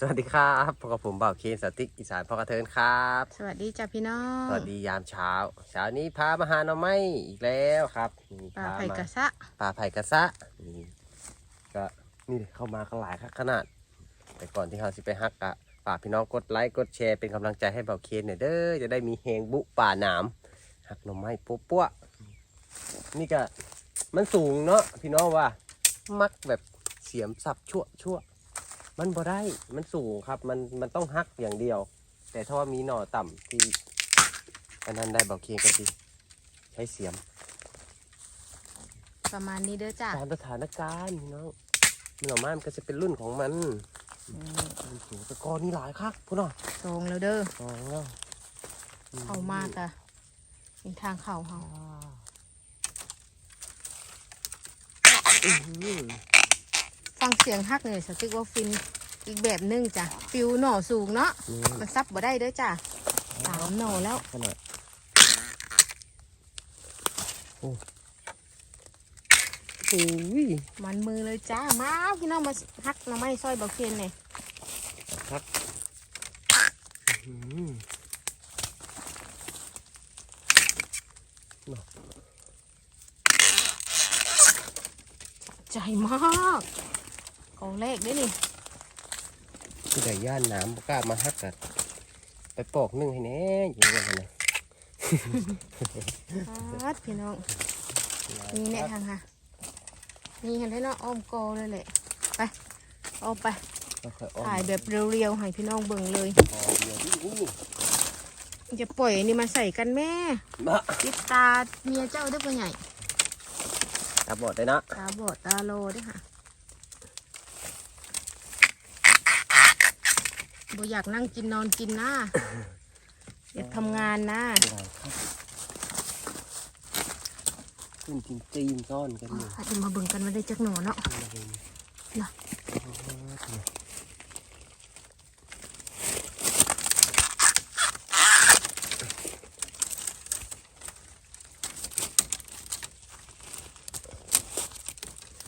สวัสดีครับพบกับผมบ่าวเคนสติกอีสานพ่อกระเทินครับ สวัสดีจ้าพี่น้องสวัสดียามเช้า เช้านี้พามาหาหน่อไม้อีกแล้วครับนี่ปลาพไผ่มกระซะปลาไผ่กระซะนี่ก็นี่เข้ามาก็หลายครับขนาด แต่ก่อนที่เราสิไปฮักอะฝากพี่น้องกดไลค์กดแชร์เป็นกำลังใจให้บ่าวเคนหน่อยเด้อจะได้มีเฮงบุป่าหนามฮักหน่อไม้ปุ๊วปั้วๆนี่ก็มันสูงเนาะพี่น้องว่ามักแบบเสียมสับชั่วชั่ว มันบ่ได้มันสูงครับ มันมันต้องฮักอย่างเดียว แต่ถ้าว่ามีหน่อต่ำที่อันนั้นได้เบาเคียงก็ดีใช้เสียมประมาณนี้เด้อจ้าตามสถานการณ์พี่น้องหน่อไม้มันก็จะเป็นรุ่นของมันมันสูงแต่กอนี่หลายครับพูดหน่อยตรงแล้วเด้ออ๋อแล้วเข้ามากอะเป็นทางเข่าเฮาอื้อหือฟั งเสียงฮักเลยสติกว่าฟินอีกแบบหนึงจ้ะฟิวหน่อสูงเนาะนี่มันซับบ่ได้เด้อจ้าสามหน่อแล้วขนาดโอ้โอ้ยมันมือเลยจ้ามาพี่น้องมาฮักหน้ำไม้ซอยเบาเคนเนี่ยครับอื้อหือใจมาก กองแรกเด้อนี่ที่ได้ย่านน้ำบกล้ามาฮักกันไปปอกนึ่งให้แน่อยู่กันนะฮัดพี่น้องนี่แน่ทางค่ะนี่เห็นได้เนาะอ้อมกอเลยแหละไปเอาไปค่อยๆอ้อมถ่ายแบบเรียวๆให้พี่น้องเบิ่งเลยพอเดียวนี่จะปล่อยอันนี้มาใส่กันแม่มาติดตาเมียเจ้าได้ปะใหญ่ตาบอดเลยนะตาบอดตาโลด้วยค่ะ บ่อยากนั่งกินนอนกินนะอยากทำงานนะขึ้นจริงจีนซ่อนกันอยู่อาจจะมาเบิ่งกันมาได้จักหน่อเนาะเนาะ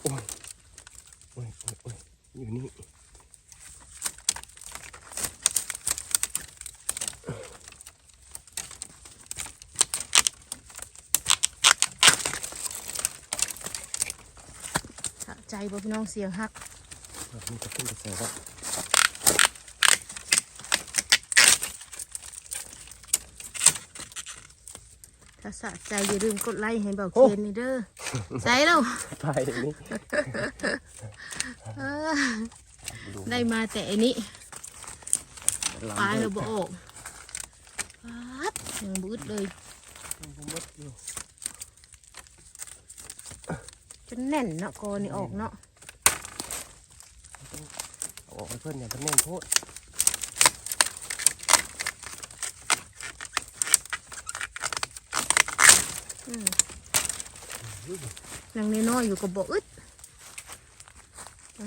โอ้ยโอ้ยโอ้ยโอ้ยอยู่นี่ สะใจ บ่พี่น้องเสียงฮักมันจะขึ้นไปใส่ว่าถ้าสะใจอย่าลืมกดไลค์ให้เบาเคนนี่เด้อใส่แล้วไปนี่เออได้มาแต่อันนี้ลำปลายเลเรายบ่ออกปัดยังบืดเลย มดอยู่ จนแน่นเนาะกอนี่ออกเนาะเอาออกไปเพื่อนอย่าเพิ่นแน่นโทษอืมยังน้อยๆอยู่กับบ่อึดอะ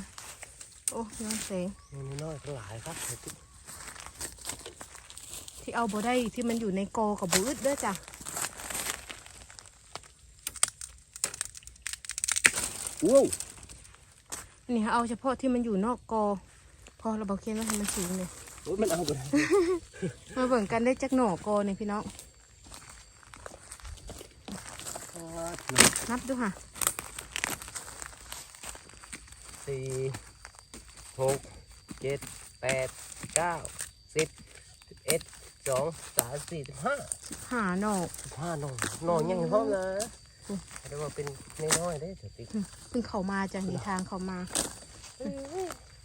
โอ้ย้อนเสียงนี่น้อยๆก็หลายครับที่เอาบ่ได้ที่มันอยู่ในกอกับบ่อึดเด้อจ้ะ ว้าวนี่เอาเฉพาะที่มันอยู่นอกกอ พอเราบอกเคียนว่าให้มันสูงเลยโอ้ยมันเอาไปเลยมาเบิ่งกันได้จักหน่อกอเนี่ยพี่น้องนับดูค่ะสี่หกเจ็ดแปดเก้าสิบสิบเอ็ดสองสามสี่สิบห้าหาหน่อสิบห้าหนอนนอนยังพร้อมนะ เรียกว่าเป็นน้อยๆได้เถอะติ๊กเพิ่งเข้ามาจ้ะมีทางเข้ามา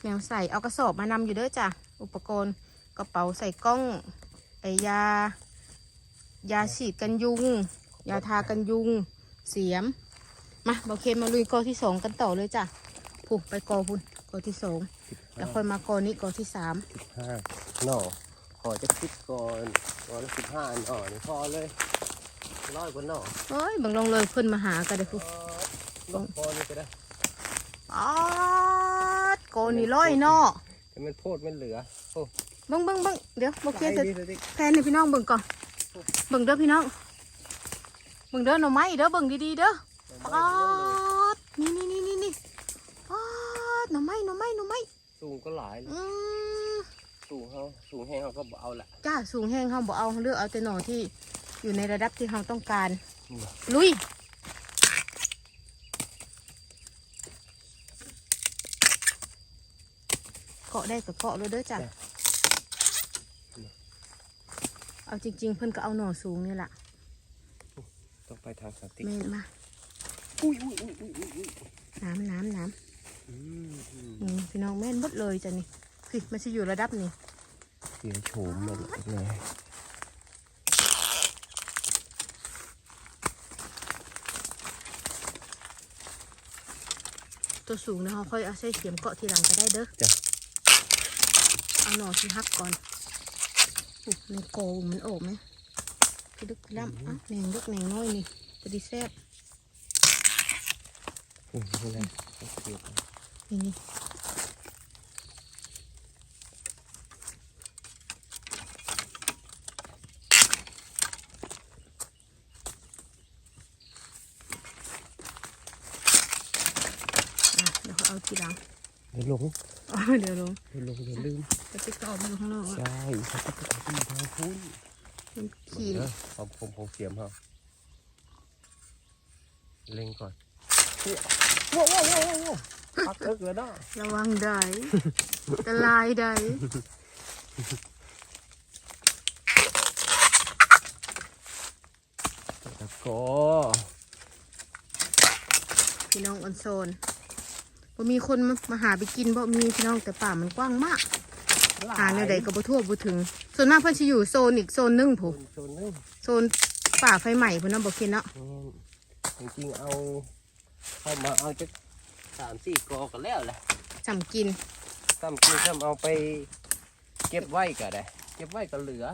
แมวใส่เอากระสอบมานำอยู่เด้อจ้ะอุปกรณ์กระเป๋าใส่กล้องไอยา ยาฉีดกันยุง ยาทากันยุง เสียม มาบอกเคนมาลุยกอที่สองกันต่อเลยจ้ะพุ่งไปกอพุ่นกอที่สองแล้วค่อยมากอนี้กอที่สามสิบห้าหน่อขอจะคิดก่อนก่อนละสิบห้าหน่อนี่พอเลย ร้อยกว่าหน่อเอ้ยเบังลองเลยเพิ่นมาหากันเด้อพุ่นลงพอนี่ก็ได้อ๋อกอนี่ร้อยเนาะแต่มันโพดมันเหลือโอ้เบิ่งเบิ่งเบิ่งเดี๋ยวบอกเคนจะดีเลยติ๊กแพนให้พี่น้องเบิ่งก่อนเบิ่งเด้อพี่น้องเบิ่งเด้อหน่อไม้เด้อเบิ่งดีๆเด้อป๊าดนี่นี่นี่นี่นี่ป๊าดหน่อไม้หน่อไม้หน่อไม้สูงก็หลายเลยอืม สูงเขาสูงแห้งเขาก็บ่เอาละจ้าสูงแห้งเขาบอกเอาเลือกเอาแต่หน่อที่ อยู่ในระดับที่เขาต้องการนี่ลุย เกาะได้ก็เกาะเลยเด้อจ้ะ เอาจริง ๆ เพิ่นก็เอาหน่อสูงนี่แหละต้องไปทางสติ๊กเมนมาอุ้ยอุ้ยอุ้ยอุ้ยอุ้ยอุ้ยน้ำน้ำน้อืมอืมำนี่พี่น้องแม่นหมดเลยจ้ะนี่ สิมันจะอยู่ระดับนี้เสียโฉมมันเลย ตัวสูงนะเขาค่อยเอาใส่เสียมเกาะทีหลังก็ได้เด้อจ้ะ เอาหน่อที่ฮักก่อนอุ๊ยในโกมันโอบไหมพี่ดึกพี่ล่ำอะแหนงดึกแหนงน้อยนี่จะดีแซ่บอืมนี่นะเสียบนี่นี่อะเดี๋ยวเขาเอา ทีหลังเดี๋ยวลงอ๋อเดี๋ยวลงเดี๋ยวลงเดี๋ยวลืมจะติ๊กก็ออกมาอยู่ข้างนอกอะใช่เขาจะไปทางทางพุ่นมันขี่เด้อความคมของเสียมเขาเล็งก่อนว้าวว้าวว้าวว้าวพักเลิกเลยเนาะระวังได้จะลายได้แล้วก็พี่น้องออนโซน บ่มีคนมามาหาไปกินบ่มีพี่น้องแต่ป่ามันกว้างมาก หาในใดก็บ่ทั่วบ่ถึง ส่วนมากเพิ่นสิอยู่โซนอีกโซนหนึงโซผู้นโซนนึงโซนป่าไฟใหม่พุ่นน่ะบ่เคิดเนาะอืมจริงๆเอาเข้ามาเอาจะสามสี่กอกันแล้วแหละจำกินซ้ำกินซ้ำเอาไป เก็บไว้ก็ได้ เก็บไว้ก็เหลือ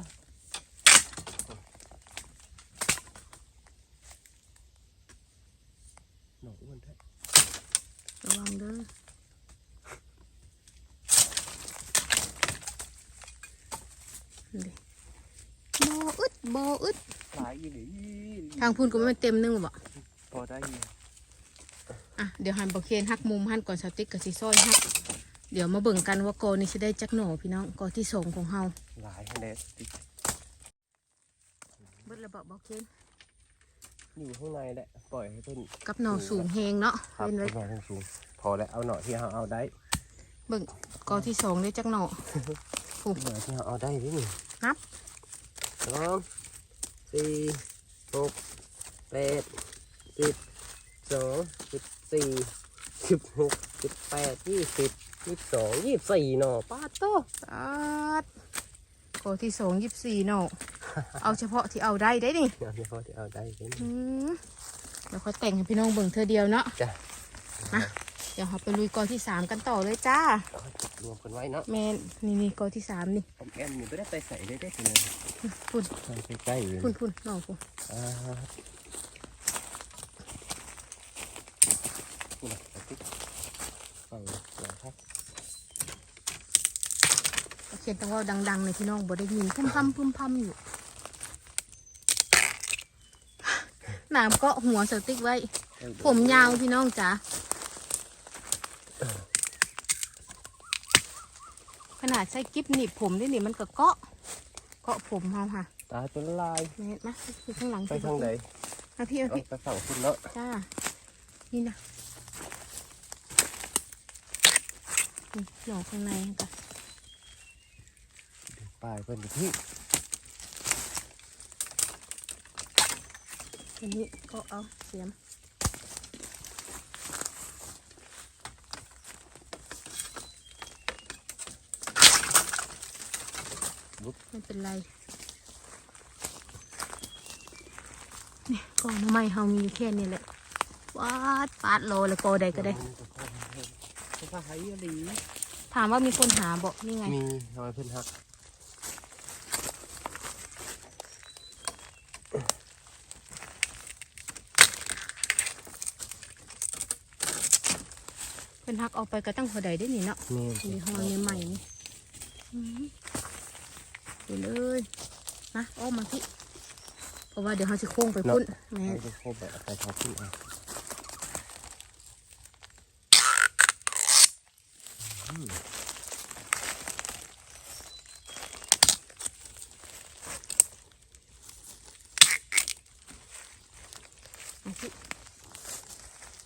หนอกอ้วนแท้ ระวังเด้อนี่ บ่อึดบ่อึดหลายอีหลีทางพุ่นก็ไม่เต็มนึงบ่พอได้อยู่อะเดี๋ยวหันบ่เคนหักมุมหันก่อนสติ๊กกับสิซอยหักเดี๋ยวมาเบิ่งกันว่ากอนี้สิได้จักหน่อพี่น้องกอที่สองของเฮาหลายคะแนนติดเบิดระเบาบ่เคนอยู่ข้างในแหละปล่อยให้เพิ่นกับหน่อสูงแฮงเนาะครับเล่นไว้ขึ้นมาทางสูงพอแล้วเอาหน่อที่เราเอาได้เบิ่งกอที่สองได้จักหน่อ หน่อที่เราเอาได้นี่นี่นับสองสี่หกแปดสิบสองสิบสี่สิบหกสิบแปดยี่สิบยี่สิบสองยี่สิบสี่หน่อป้าโตปัดกอที่สองยี่สิบสี่หน่อเอาเฉพาะที่เอาได้ได้นี่เอาเฉพาะที่เอาได้เป็นอืมเดี๋ยวค่อยแต่งให้พี่น้องเบิ่งเธอเดียวเนาะจ้ะอะ เดี๋ยวเราไปลุยกอที่สามกันต่อเลยจ้ารวมกันไว้เนาะแมนนี่นี่กอที่สามนี่อมแอมนี่ไม่ได้ไปใส่ได้ได้เลยพุ่นใกล้ๆเลยพุ่นพุ่นหน่อพุ่นอ่านี่นะเอาติ๊กฝั่งหลังครับเขียนแต่ว่าดังๆในพี่น้องบ่ได้ยินพุ่มพัมพุ่มพัมอยู่หนามเกาะหัวสติ๊กไว้ ผมยาวพี่น้องจ๋า ขนาดใช้กิ๊บหนีบผมด้วยนี่มันก็เกาะเกาะผมเฮาค่ะตาจนลายเห็นไหมคือข้างหลังไปทางไหนมาพี่เอาเอาพี่ไปฝั่งคุณเนาะจ้านี่นะนี่หน่อข้างในจ้ะป้ายเพิ่นอยู่ที่อันนี้ก็เอาเสียม ไม่เป็นไรนี่กอนไม้เฮามีอยู่แค่นี้แหละวาดปาดโลเลยโกใดก็ได้สบายอะไรถามว่ามีคนหาบอกนี่ไงมีรอยเพิ่นหักเป็นฮักเอาไปก็ตั้งพอใดได้นี่เนาะนี่มีหอยใหม่ๆนี่ เดี๋ยวเลยมาอ้อมมาพี่เพราะว่าเดี๋ยวเขาจะโค้งไปพุ่นแม่ไปโค้งแบบไปทางพุ่นเอา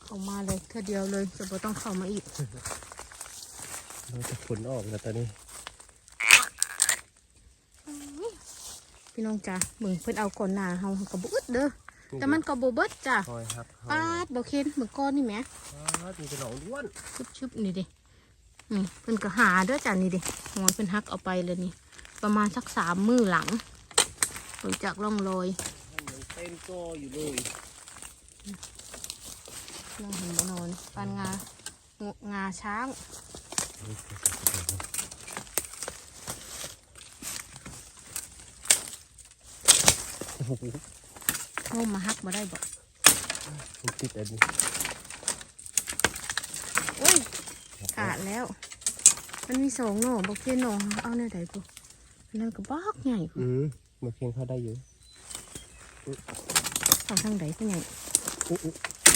เข้ามาเลยแค่เดียวเลยจะไม่ต้องเข้ามาอีกเราจะผลออกแล้วตอนนี้ พี่น้องจ้ะมึงเพิ่นเอาก่อนหน้าเฮาก็บ่อึดเด้อแต่มันก็บ่เบิดจ้ะคอยครับปาดบ่เค็นเหมือนก้อนนี่แหมปาดมีเป็นหนองล้วนชุบๆนี่ดินี่เพิ่นก็หาเด้อจ้ะนี่ดิหัวเพิ่นหักเอาไปเลยนี่ ประมาณสักสามมือหลังหลังจากร่องรอยมันยังเต้นโกอยู่เลยลองเห็นบ่นอนปานงางาช้าง โอ้โหโน้มมาหักมาได้บอกมันติดอันนี้โอ้ยขาดแล้ว มันมีสองหน่อบอกเพียนหน่อเอาแน่ใดกูอันนั่นก็บอกใหญ่กูอืมมาเพียงเข้าได้อยู่เอาทางใดก็ใหญ่อุ๊อุ๊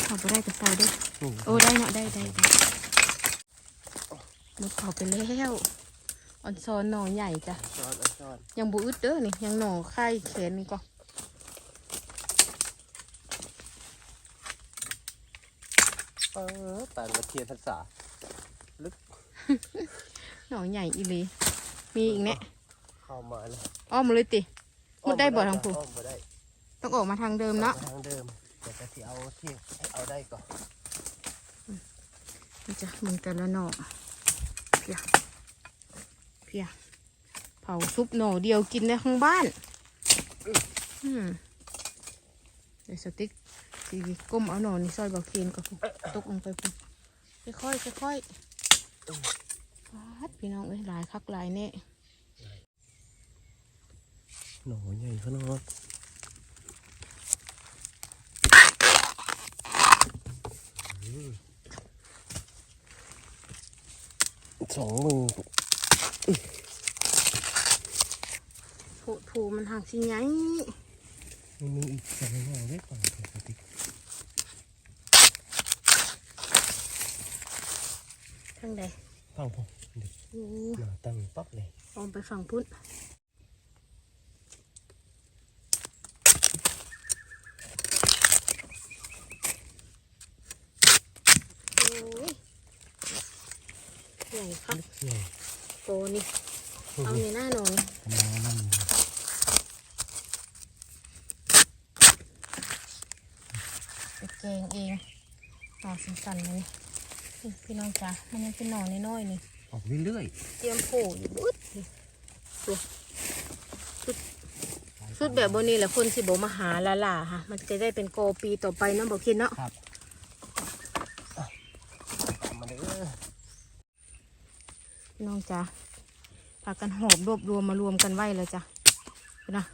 เอาไปได้กับเซาด้วยอืมโอ้ได้เนาะได้ได้ได้มันเข้าไปแล้วออนซอนหน่อใหญ่จ้ะช้อนเอาช้อนยังบูอึดเด้อนี่ยังหน่อไข่แขนนี่ก็ เออปานกระเทียมภาษาหน่อใหญ่อีหลีมีอีกแน่เข้ามาเลยอ้อมมาเลยติมุดได้บ่ทางผูอ้อมบ่ได้ต้องออกมาทางเดิมเนาะทางเดิมแต่กะที่เอาที่ให้เอาได้ก่อนนี่จ้ะมึงแต่ละหน่อเพียเพียเผาซุปหน่อเดียวกินได้ทั้งบ้านอืมเดี๋ยวสติ๊ก สีก้มเอาหนอนนี่ซอยบอกเคนกับตกลงไปพุ่นค่อยๆค่อยๆฟาดพี่น้องเอ้ยหลายคักหลายแน่หน่อใหญ่ขนาดสองมือผูผูมันห่างสิไง มันมีอีกสองหน่อได้ก่อนเดี๋ยวสติ๊กทางใดฟังผมเดี๋ยวโอ้มาตั้งปั๊บเลยออมไปฝั่งพุ่นใหญ่ครับใหญ่โกนี่ เอาในหน้าหน่อย มานั่น ไป แกงเองหน่อสั้นๆเลยนี่นี่พี่น้องจ๋ามันยังเป็นหน่อน้อยๆนี่ออกเรื่อยเตรียมโผล่อยู่บึ๊ดนี่ตัวชุดชุดแบบบนนี้แหละคนสิบมาหาละล่าค่ะ มันจะได้เป็นโกปีต่อไปเนาะบอกคิดเนาะๆครับอะมาเด้อพี่น้องจ๋าพากันหอบรวบรวมมารวมกันไว้เลยจ้ะเห็นนะ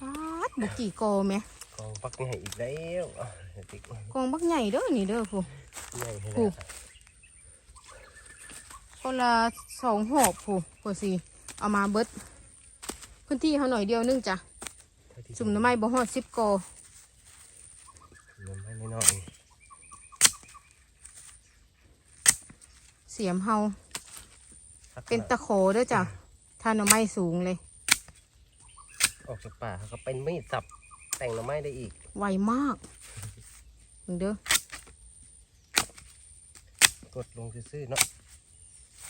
ป๊าดบุกี่โกไหม กองปักใหญ่อีกแล้วอะสติ๊กกองบักใหญ่เด้อนี่เด้อผู้ใหญ่ให้โอ้แล้วคนละสองหอบผู้ผู้สิเอามาเบิดพื้นที่เขาหน่อยเดียวนึงจ้ะเท่าที่จุ่มน้ำไม้บ่ฮอดสิบโกน้ำให้น้อยเสียมเฮาๆครับเป็นตะโขเด้อจ้ะถ้าหน่อไม้สูงเลย ออกจากป่าเขาก็เป็นมีดสับ แต่งหน่อไม้ได้อีก ไวมากมึงเด้อกดลงซื่อๆเนาะ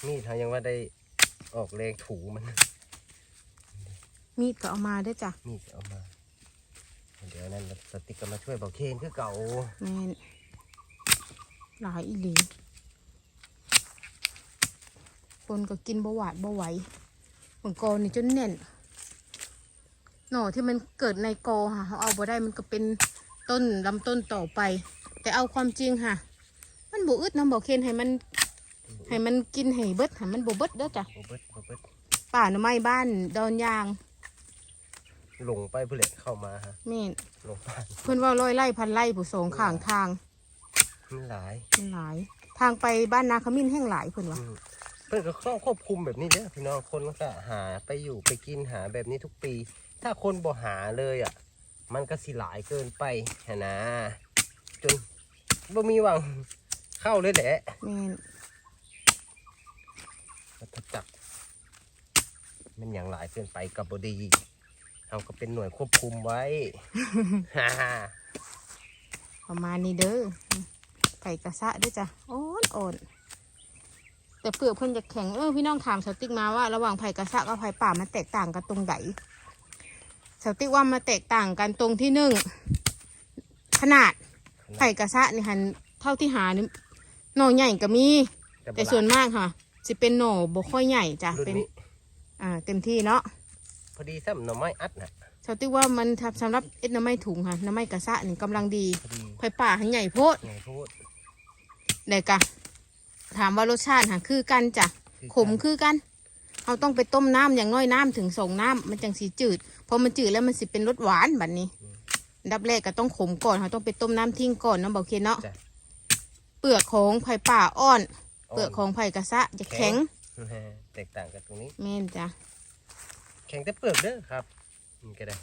มีดเขายังว่าได้ออกแรงถูมัน มีดก็เอามาเด้อจ้ะ มีดเอามา เดี๋ยวนั้นสติ๊กก็มาช่วยเบาเคนคือเก่าแม่นหลายอีหลีคนก็กินบ่หวาดบ่ไหวเหมือนกอนี่จนแน่น หน่อที่มันเกิดในกอค่ะเขาเอาบ่ได้มันก็เป็นต้นลำต้นต่อไป แต่เอาความจริงค่ะ มันบ่อึดนะบอกเคนให้มันให้มันกินให้เบิดให้มันบ่เบิดเด้อจ้ะโอเบิดโอเบิดป่าหน่อไม้บ้านดอนยางหลงไปเพื่อเข้ามาฮะแม่นหลงป่าเพื่อนว่าร้อยไร่พันไร่ผู้สงข้างทางมันหลายมันหลาย ทางไปบ้านนาขมิ้นแห่งหลายเพื่อนว่าอืมเพื่อนก็ต้องควบคุมแบบนี้เด้อพี่น้องคนก็หาไปอยู่ไปกินหาแบบนี้ทุกปี ถ้าคนบ่หาเลยอะ มันก็สิหลายเกินไปหะนะ จนบ่มีหวังเข้าเลยแหละแม่นวัฏจักรมันอย่างหลายเกินไปกับบดีเราก็เป็นหน่วยควบคุมไว้ ฮ่าฮ่าประมาณนี้เด้อผ่กระซะด้วยจ้ะโอนโอนแต่เปลือกเพิ่นจะแข็งเออพี่น้องถามสติ๊กมาว่า ระหว่างไผ่กระซะกับไผ่ป่ามันแตกต่างกันตรงไหน สติ๊กว่ามันแตกต่างกันตรงที่หนึ่งขนาดไผ่กระซะนี่หันเท่าที่หานี่หน่อใหญ่ก็มี แต่ส่วนมากค่ะจะเป็นหน่อบ่ค่อยใหญ่จ้ะรุ่นเป็นนี้อ่า เต็มที่เนาะพอดีซ้ำหน่อไม้อัดนะสติ๊กว่ามันทำสำหรับเอ็ดน้ำไม้ถุงค่ะน้ำไม้กระซะนี่กำลังดีพอดีไผ่ป่าหันใหญ่โพดไงพูดได้กะถามว่ารสชาติค่ะคือกันจ้ะขมคือกัน เราต้องไปต้มน้ำอย่างน้อยน้ำถึงสองน้ำมันจังสีจืดพอมันจืดแล้วมันสิเป็นรสหวานแบบนี้อันดับแรกก็ต้องขมก่อนเราต้องไปต้มน้ำทิ้งก่อนเนาะบอกเคนเนาะจ้ะ เปลือกของไผ่ป่าอ่อน เปลือกของไผ่กระซะจะแข็งแตกต่างกันตรงนี้ แม่นจ้ะแข็งแต่เปลือกเด้อครับนี่ก็ได้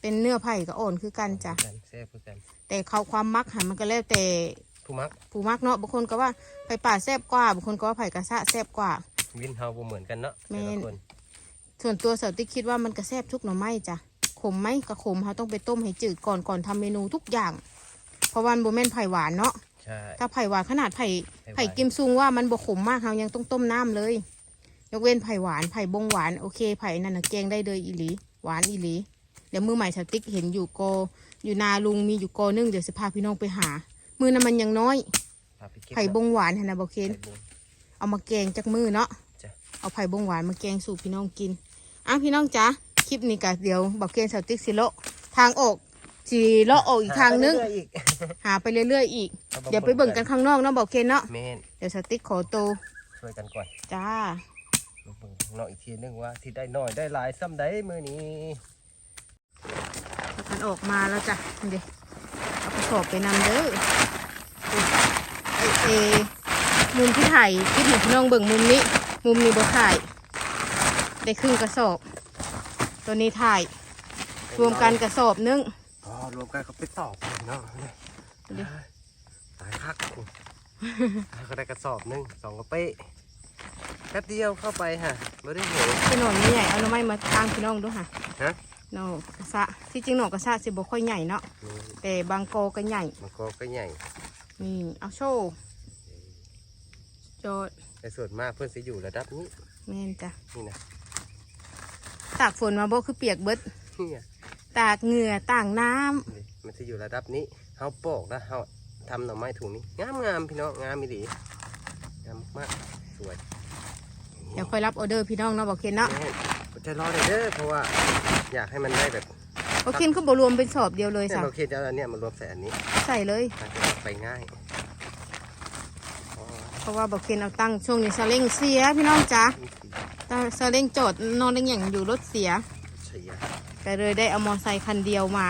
เป็นเนื้อไผ่ก็อ่อนคือกันจ้ะกันแซ่บคือกันแต่เขาความมักค่ะมันก็แล้วแต่ ผู้มักผู้มักเนาะบางคนก็ว่าไผ่ป่าแซ่บกว่าบางคนก็ว่าไผ่กระซะแซ่บกว่า วินเฮาบ่เหมือนกันเนาะแม่แต่นละคนส่วนตัวเสาวติ๊กคิดว่ามันกระแซบทุกหน่อไม้จ้ะขมไหมก็ขมเขาต้องไปต้มให้จืดก่อนก่อนทำเมนูทุกอย่าง เพราะวามันโบแม่นไผ่หวานเนาะใช่ถ้าไผ่หวานขนาดไผ่ไผ่ไผ่กิมซุงว่ามันบขมมากเขายังต้องต้มน้ำเลย ยกเว้นไผ่หวานไผ่บงหวานโอเคไผ่นั่นนะแกงได้เลยอีหลี หวานอีหลี เดี๋ยวมือใหม่สาวติ๊กเห็นอยู่โกอยู่นาลุงมีอยู่โกนึงเดี๋ยวสิพาพี่น้องไปหา มือนั้นมันยังน้อยพาไปเก็บไผ่บงหวานหั่นนะบอกเคนไผ่บงเอามาแกงจากมือเนาะจ้ะ เอาไผ่บงหวานมาแกงสู่พี่น้องกินอ้าวพี่น้องจ๊ะคลิปนี้กะเดี๋ยวบอกเกณฑ์สาวติ๊กสิโละทางออกสิเลาะออกอีกทางนึงหไปเรื่อยๆอีกหาไปเรื่อยๆอีกอามาเดี๋ยวไปเบิ่งกันข้างนอกเนาะบอกเคนเนาะแม่นเดี๋ยวสาวติ๊กขอโตวช่วยกันก่อนจ้ามาเบิ่งข้างนอกอีกทีนึงว่าที่ได้น้อยได้หลายซ้ำได้มื้อนี้พากันออกมาแล้วจ้ะเดี๋ยวเอากระสอบไปนำเด้อไอเอมุมที่ถ่ายคลิปหนูพี่น้องเบิ่งมุมนี้ มุมนี้บ่ถ่าย ได้ครึ่งกระสอบ ตัวนี้ถ่าย รวมกันกระสอบนึงอ๋อรวมกันเขาไปตอบเนาะดูดิตายคักเขาได้กระสอบหนึงสองกระเป๊ะแป๊บเดียวเข้าไปฮะไม่ได้เหวพี่หนอนไม่ใหญ่เอาหน่อไม้มาทางพี่น้องดูค่ะฮะหน่อกระซะที่จริงหน่อกระซะสิบ่ค่อยใหญ่เนาะนี่แต่บางโกอก็ใหญ่มันก็ก็ใหญ่นี่เอาโชว์โจด แต่ส่วนมากเพื่อนจะอยู่ระดับนี้แม่นจ้ะนี่นะตากฝนมาบ่คือเปียกเบิดเนี่ยตากเหงื่อต่างน้ำนี่มันจะอยู่ระดับนี้เขาปอกนะเขาทำหน่อไม้ถุงนี้งามงามๆพี่น้องงามมีดีงามมากๆสวยเดี๋ยวค่อยรับออเดอร์พี่น้องเนาะบอกเคนเนาะแม่จะรอเลยเด้อเพราะว่าอยากให้มันได้แบบบอกเคนเขาบ่รวมเป็นสอบเดียวเลยเนี่ยสะเราเคจะเอาอันเนี้ยมารวมใส่อันนี้ใส่เลยมันจะไปง่ายอ๋อ เพราะว่าบอกเคนเอาตั้งช่วงนี้ซาเล้งเสียพี่น้องจ้ะนี่สิตาซาเล้งจอดนอนเล้งอย่างอยู่รถเสียเสียก็เลยได้เอามอไซค์คันเดียวมา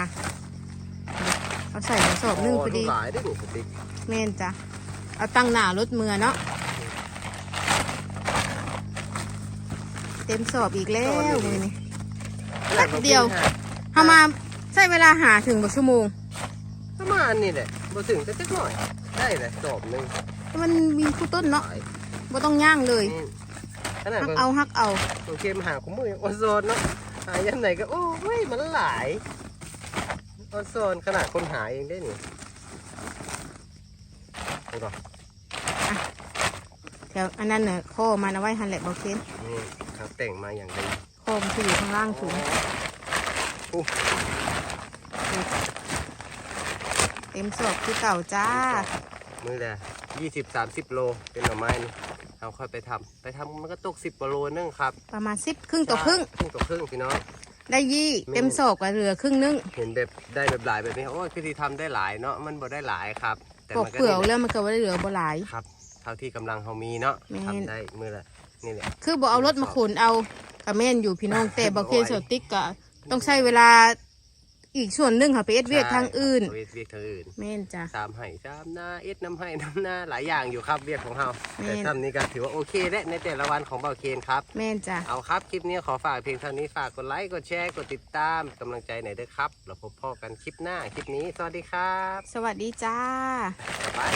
เอาใส่กระสอบหนึงพอดีหลายได้หนูสติ๊กแม่นจ้ะเอาตั้งหน้ารถเมือเนาะเต็มสอบอีกแล้วมือนี้แป๊บเดียวเฮามาใช้เวลาหาถึงบ่ชั่วโมงประมาณนี้แหละบ่ถึงจะจักหน่อย ได้เลยสอบหนึ่ง มันมีคู่ต้นเนาะหลายบ่ต้องย่างเลยนี่ขนาดฮักบางเอาฮักเอาโอเคมาหาของมือออนโซนเนาะหายันไหนก็โอ้ยมันหลายออนโซนขนาดคนหาเองได้นี่ดูดอกเดี๋ยวอันนั้นน่ะข้อมันเอาไว้หันแหละบ่เคนนี่เขาแต่งมาอย่างดีข้อมันคืออยู่ข้างล่างถุงอู้เต็มสอบคือเก่าจ้า มือละ ยี่สิบสามสิบโลเป็นหน่อไม้นี่เอาค่อยไปทำไปทำมันก็ตกสิบกว่าโลนึงครับประมาณ10ครึ่งต่อครึ่ง ครึ่งต่อครึ่งพี่น้อง ได้ยี่แม่เต็มสอบก็เหลือครึ่งนึงเห็นแบบได้แบบหลายแบบนี้โอ้ยคือที่ทำได้หลายเนาะมันบ่ได้หลายครับ แต่ปอกมันก็เปลือกนี่แหแล้ละวมันก็บ่ได้เหลือบ่หลาย ครับ เท่าที่กำลังเขามีเนาะแม่น ทำได้มือละนี่แหละ คือบ่เอารถมาขนเอากระแม่นอยู่พี่น้องแต่บ่เคยสติ๊กก็ต้องใช้เวลา อีกส่วนหนึ่งค่ะไปเอ็ดเวียกทางอื่นใช่ครับเวียกทางอื่นแม่นจ้ะ สามไห่สามหน้าเอ็ดน้ำไห่น้ำหน้าหลายอย่างอยู่ครับเวียกของเราแม่นแต่ทำนี้ก็ถือว่าโอเคและในแต่ละวันของเบาเคนครับ แม่นจ้ะ เอาครับ คลิปนี้ขอฝากเพียงเท่านี้ฝากกดไลค์กดแชร์กดติดตามกำลังใจหน่อยด้วยครับเราพบพ่อกันคลิปหน้าคลิปนี้สวัสดีครับสวัสดีจ้า บ๊ายบาย